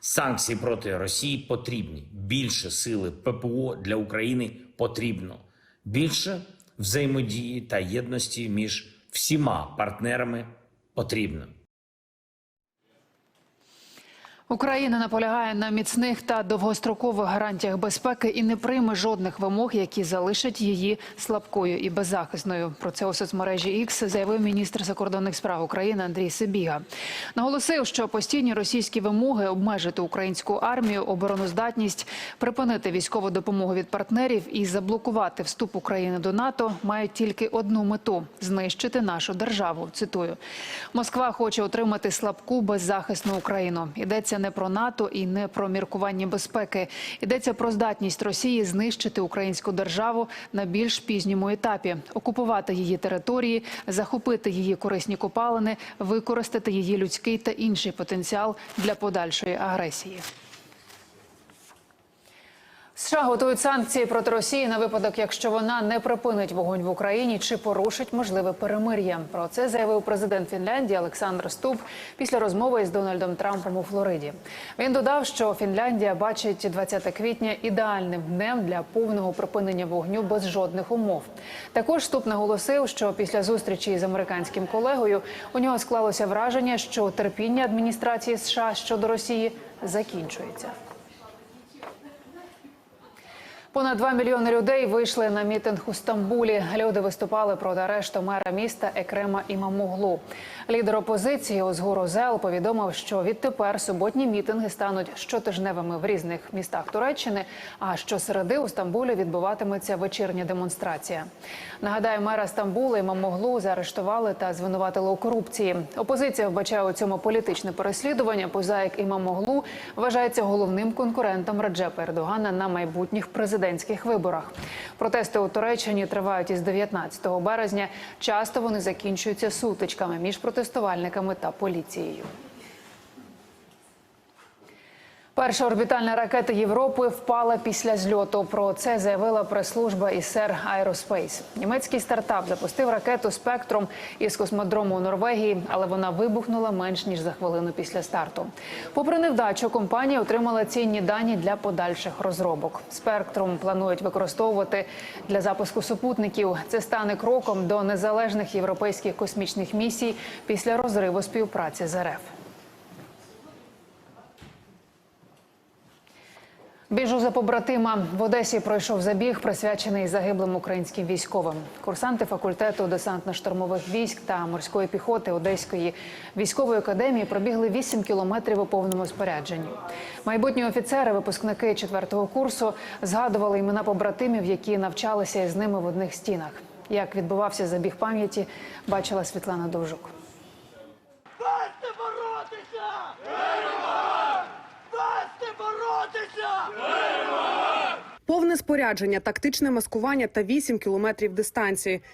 Санкції проти Росії потрібні. Більше сили ППО для України потрібно. Більше взаємодії та єдності між всіма партнерами потрібно. Україна наполягає на міцних та довгострокових гарантіях безпеки і не прийме жодних вимог, які залишать її слабкою і беззахисною. Про це у соцмережі X заявив міністр закордонних справ України Андрій Сибіга. Наголосив, що постійні російські вимоги обмежити українську армію, обороноздатність, припинити військову допомогу від партнерів і заблокувати вступ України до НАТО мають тільки одну мету знищити нашу державу. Цитую: Москва хоче отримати слабку беззахисну Україну. Йдеться не про НАТО і не про міркування безпеки. Йдеться про здатність Росії знищити українську державу на більш пізньому етапі, окупувати її території, захопити її корисні копалини, використати її людський та інший потенціал для подальшої агресії. США готують санкції проти Росії на випадок, якщо вона не припинить вогонь в Україні чи порушить можливе перемир'я. Про це заявив президент Фінляндії Олександр Ступ після розмови із Дональдом Трампом у Флориді. Він додав, що Фінляндія бачить 20 квітня ідеальним днем для повного припинення вогню без жодних умов. Також Ступ наголосив, що після зустрічі з американським колегою у нього склалося враження, що терпіння адміністрації США щодо Росії закінчується. Понад 2 мільйони людей вийшли на мітинг у Стамбулі. Люди виступали проти арешту мера міста Екрема Імамоглу. Лідер опозиції Озгур Озел повідомив, що відтепер суботні мітинги стануть щотижневими в різних містах Туреччини. А щосереди у Стамбулі відбуватиметься вечірня демонстрація. Нагадаю, мера Стамбула Імамоглу заарештували та звинуватили у корупції. Опозиція вбачає у цьому політичне переслідування. Поза як Імамоглу вважається головним конкурентом Раджепа Ердогана на майбутніх президентських виборах. Протести у Туреччині тривають із 19 березня. Часто вони закінчуються сутичками між протестувальниками та поліцією. Перша орбітальна ракета Європи впала після зльоту. Про це заявила прес-служба ІСР Aerospace. Німецький стартап запустив ракету спектром із космодрому у Норвегії, але вона вибухнула менш ніж за хвилину після старту. Попри невдачу, компанія отримала цінні дані для подальших розробок. Спектрум планують використовувати для запуску супутників. Це стане кроком до незалежних європейських космічних місій після розриву співпраці з РФ. Біжу за побратима в Одесі пройшов забіг, присвячений загиблим українським військовим. Курсанти факультету десантно-штурмових військ та морської піхоти Одеської військової академії пробігли 8 кілометрів у повному спорядженні. Майбутні офіцери, випускники четвертого курсу, згадували імена побратимів, які навчалися із ними в одних стінах. Як відбувався забіг пам'яті, бачила Світлана Довжук. Боротися! Повне спорядження, тактичне маскування та 8 кілометрів дистанції.